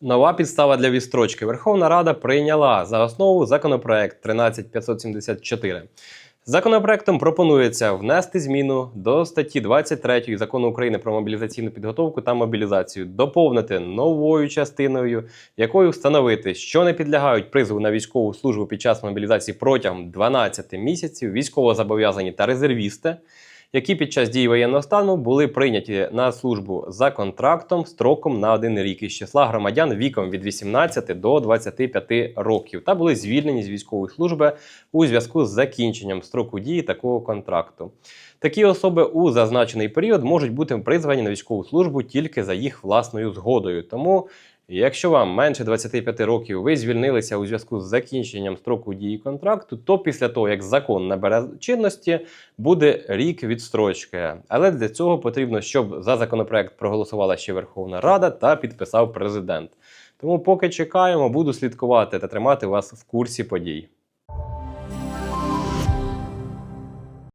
Нова підстава для відстрочки. Верховна Рада прийняла за основу законопроект 13574. Законопроектом пропонується внести зміну до статті 23 закону України про мобілізаційну підготовку та мобілізацію, доповнити новою частиною, якою встановити, що не підлягають призову на військову службу під час мобілізації протягом 12 місяців військовозобов'язані та резервісти, які під час дії воєнного стану були прийняті на службу за контрактом строком на один рік із числа громадян віком від 18 до 25 років та були звільнені з військової служби у зв'язку з закінченням строку дії такого контракту. Такі особи у зазначений період можуть бути призвані на військову службу тільки за їх власною згодою. Тому, якщо вам менше 25 років ви звільнилися у зв'язку з закінченням строку дії контракту, то після того, як закон набере чинності, буде рік відстрочки. Але для цього потрібно, щоб за законопроект проголосувала ще Верховна Рада та підписав президент. Тому поки чекаємо, буду слідкувати та тримати вас в курсі подій.